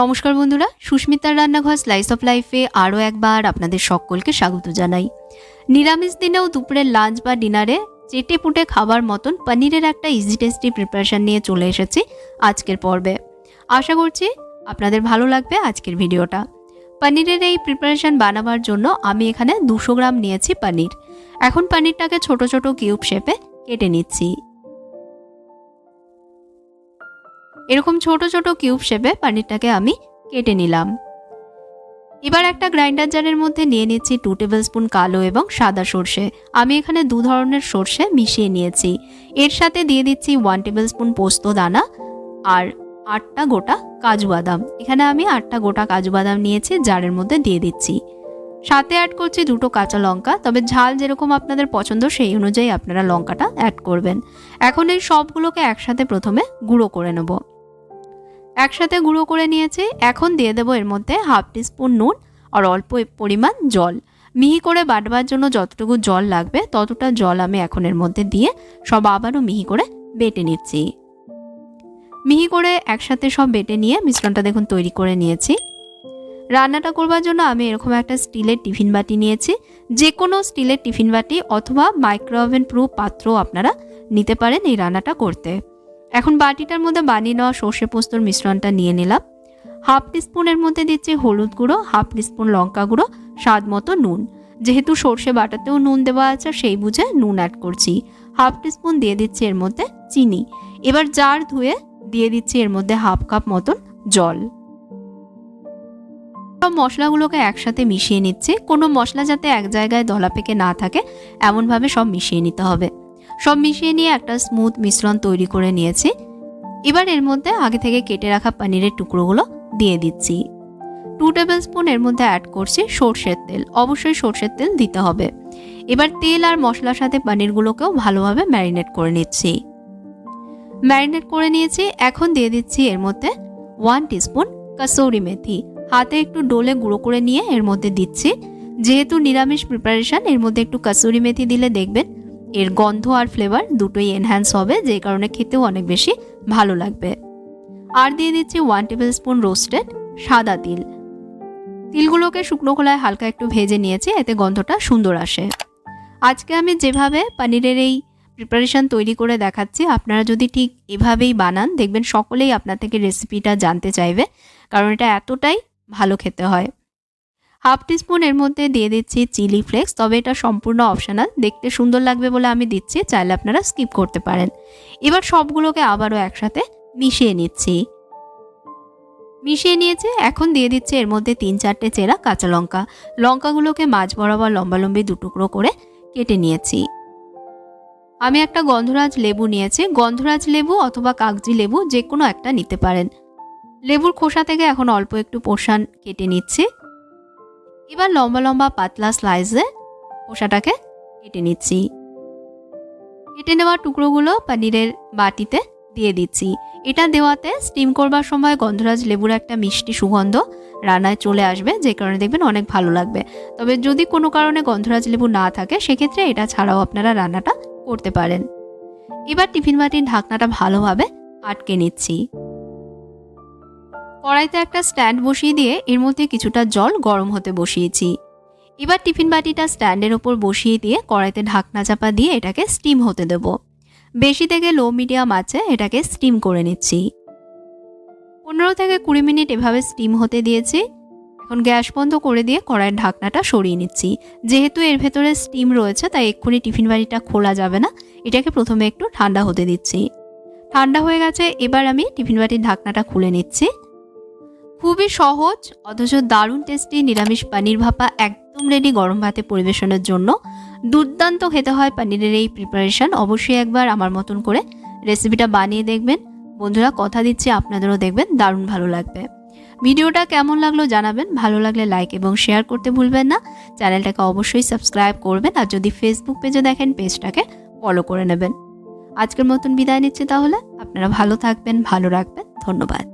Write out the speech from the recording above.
নমস্কার বন্ধুরা, সুস্মিতার রান্নাঘর স্লাইস অফ লাইফে আরও একবার আপনাদের সকলকে স্বাগত জানাই। নিরামিষ দিনেও দুপুরের লাঞ্চ বা ডিনারে চেটে পুটে খাবার মতন পনিরের একটা ইজি টেস্টি প্রিপারেশন নিয়ে চলে এসেছি আজকের পর্বে। আশা করছি আপনাদের ভালো লাগবে আজকের ভিডিওটা। পনিরের এই প্রিপারেশন বানাবার জন্য আমি এখানে দুশো গ্রাম নিয়েছি পনির। এখন পনিরটাকে ছোট ছোট কিউব শেপে কেটে নিচ্ছি। এরকম ছোট ছোট কিউব শেপে পনিরটাকে আমি কেটে নিলাম। এবার একটা গ্রাইন্ডার জারের মধ্যে নিয়ে নিচ্ছি টু টেবিল স্পুন কালো এবং সাদা সর্ষে। আমি এখানে দু ধরনের সর্ষে মিশিয়ে নিয়েছি। এর সাথে দিয়ে দিচ্ছি ওয়ান টেবিল স্পুন পোস্ত দানা আর আটটা গোটা কাজু বাদাম। এখানে আমি আটটা গোটা কাজু বাদাম নিয়েছি, জারের মধ্যে দিয়ে দিচ্ছি। সাথে অ্যাড করছি দুটো কাঁচা লঙ্কা, তবে ঝাল যেরকম আপনাদের পছন্দ সেই অনুযায়ী আপনারা লঙ্কাটা অ্যাড করবেন। এখন এই সবগুলোকে একসাথে প্রথমে গুঁড়ো করে নেব। একসাথে গুঁড়ো করে নিয়েছি। এখন দিয়ে দেবো এর মধ্যে হাফ টিস্পুন নুন আর অল্প পরিমাণ জল। মিহি করে বাটবার জন্য যতটুকু জল লাগবে ততটা জল আমি এখন এর মধ্যে দিয়ে সব আবারও মিহি করে বেটে নিচ্ছি। মিহি করে একসাথে সব বেটে নিয়ে মিশ্রণটা দেখুন তৈরি করে নিয়েছি। রান্নাটা করবার জন্য আমি এরকম একটা স্টিলের টিফিন বাটি নিয়েছি। যে কোনো স্টিলের টিফিন বাটি অথবা মাইক্রো ওভেন প্রুফ পাত্র আপনারা নিতে পারেন এই রান্নাটা করতে। এখন বাটিটার মধ্যে বানিয়ে নেওয়া সর্ষে পোস্তর মিশ্রণটা নিয়ে নিলাম। হাফ টিস্পুনের মধ্যে দিচ্ছি হলুদ গুঁড়ো, হাফ টিস্পুন লঙ্কা গুঁড়ো, স্বাদ মতো নুন। যেহেতু সর্ষে বাটাতেও নুন দেওয়া আছে, সেই বুঝে নুন অ্যাড করছি। হাফ টিস্পুন দিয়ে দিচ্ছি এর মধ্যে চিনি। এবার জার ধুয়ে দিয়ে দিচ্ছি এর মধ্যে হাফ কাপ মতন জল। সব মশলাগুলোকে একসাথে মিশিয়ে নিচ্ছি। কোনো মশলা যাতে এক জায়গায় দলা পেকে না থাকে, এমনভাবে সব মিশিয়ে নিতে হবে। সব মিশিয়ে নিয়ে একটা স্মুথ মিশ্রণ তৈরি করে নিয়েছি। এবার এর মধ্যে আগে থেকে কেটে রাখা পনিরের টুকরোগুলো দিয়ে দিচ্ছি। টু টেবিল স্পুন এর মধ্যে অ্যাড করছি সর্ষের তেল। অবশ্যই সর্ষের তেল দিতে হবে। এবার তেল আর মশলার সাথে পনিরগুলোকেও ভালোভাবে ম্যারিনেট করে নিচ্ছি। ম্যারিনেট করে নিয়েছি। এখন দিয়ে দিচ্ছি এর মধ্যে ওয়ান টিস্পুন কাসৌরি মেথি। হাতে একটু ডোলে গুঁড়ো করে নিয়ে এর মধ্যে দিচ্ছি। যেহেতু নিরামিষ প্রিপারেশন এর মধ্যে একটু কাসুরি মেথি দিলে দেখবেন এর গন্ধ আর ফ্লেভার দুটোই এনহ্যান্স হবে, যে কারণে খেতেও অনেক বেশি ভালো লাগবে। আর দিয়ে দিচ্ছি ওয়ান টেবিল স্পুন রোস্টেড সাদা তিল। তিলগুলোকে শুকনো খোলায় হালকা একটু ভেজে নিয়েছি, এতে গন্ধটা সুন্দর আসে। আজকে আমি যেভাবে পনিরের এই প্রিপারেশান তৈরি করে দেখাচ্ছি, আপনারা যদি ঠিক এভাবেই বানান, দেখবেন সকলেই আপনার থেকে রেসিপিটা জানতে চাইবে, কারণ এটা এতটাই ভালো খেতে হয়। হাফ টিস্পুন এর মধ্যে দিয়ে দিচ্ছি চিলি ফ্লেক্স, তবে এটা সম্পূর্ণ অপশনাল। দেখতে সুন্দর লাগবে বলে আমি দিচ্ছি, চাইলে আপনারা স্কিপ করতে পারেন। এবার সবগুলোকে আবারও একসাথে মিশিয়ে নিচ্ছি। মিশিয়ে নিয়েছে, এখন দিয়ে দিচ্ছে এর মধ্যে তিন চারটে চেরা কাঁচা লঙ্কা। লঙ্কাগুলোকে মাছ বরাবর লম্বালম্বি দুটুকরো করে কেটে নিয়েছি। আমি একটা গন্ধরাজ লেবু নিয়েছি। গন্ধরাজ লেবু অথবা কাগজি লেবু যে কোনো একটা নিতে পারেন। লেবুর খোসা থেকে এখন অল্প একটু পোষণ কেটে নিচ্ছি। এবার লম্বা লম্বা পাতলা স্লাইসে খোসাটাকে কেটে নিচ্ছি। কেটে নেওয়া টুকরোগুলো পনিরের বাটিতে দিয়ে দিচ্ছি। এটা দেওয়াতে স্টিম করবার সময় গন্ধরাজ লেবুর একটা মিষ্টি সুগন্ধ রান্নায় চলে আসবে, যে কারণে দেখবেন অনেক ভালো লাগবে। তবে যদি কোনো কারণে গন্ধরাজ লেবু না থাকে, সেক্ষেত্রে এটা ছাড়াও আপনারা রান্নাটা করতে পারেন। এবার টিফিন বাটির ঢাকনাটা ভালোভাবে আটকে নিচ্ছি। কড়াইতে একটা স্ট্যান্ড বসিয়ে দিয়ে এর মধ্যে কিছুটা জল গরম হতে বসিয়েছি। এবার টিফিন বাটিটা স্ট্যান্ডের ওপর বসিয়ে দিয়ে কড়াইতে ঢাকনা চাপা দিয়ে এটাকে স্টিম হতে দেব। বেশি থেকে লো মিডিয়াম আছে এটাকে স্টিম করে নিচ্ছি। পনেরো থেকে কুড়ি মিনিট এভাবে স্টিম হতে দিয়েছি। এখন গ্যাস বন্ধ করে দিয়ে কড়াইয়ের ঢাকনাটা সরিয়ে নিচ্ছি। যেহেতু এর ভেতরে স্টিম রয়েছে, তাই এক্ষুনি টিফিন বাটিটা খোলা যাবে না। এটাকে প্রথমে একটু ঠান্ডা হতে দিচ্ছি। ঠান্ডা হয়ে গেছে, এবার আমি টিফিন বাটির ঢাকনাটা খুলে নিচ্ছি। খুবই সহজ, অথচ দারুণ টেস্টি নিরামিষ পানির ভাপা একদম রেডি গরম ভাতে পরিবেশনের জন্য। দুর্দান্ত খেতে হয় পানিরের এই প্রিপারেশন অবশ্যই একবার আমার মতন করে রেসিপিটা বানিয়ে দেখবেন। বন্ধুরা, কথা দিচ্ছি, আপনাদেরও দেখবেন দারুণ ভালো লাগবে। ভিডিওটা কেমন লাগল জানাবেন। ভালো লাগলে লাইক এবং শেয়ার করতে ভুলবেন না। চ্যানেলটাকে অবশ্যই সাবস্ক্রাইব করবেন আর যদি ফেসবুক পেজে দেখেন পেজটাকে ফলো করে নেবেন। আজকের মতন বিদায় নিচ্ছি তাহলে। আপনারা ভালো থাকবেন, ভালো রাখবেন। ধন্যবাদ।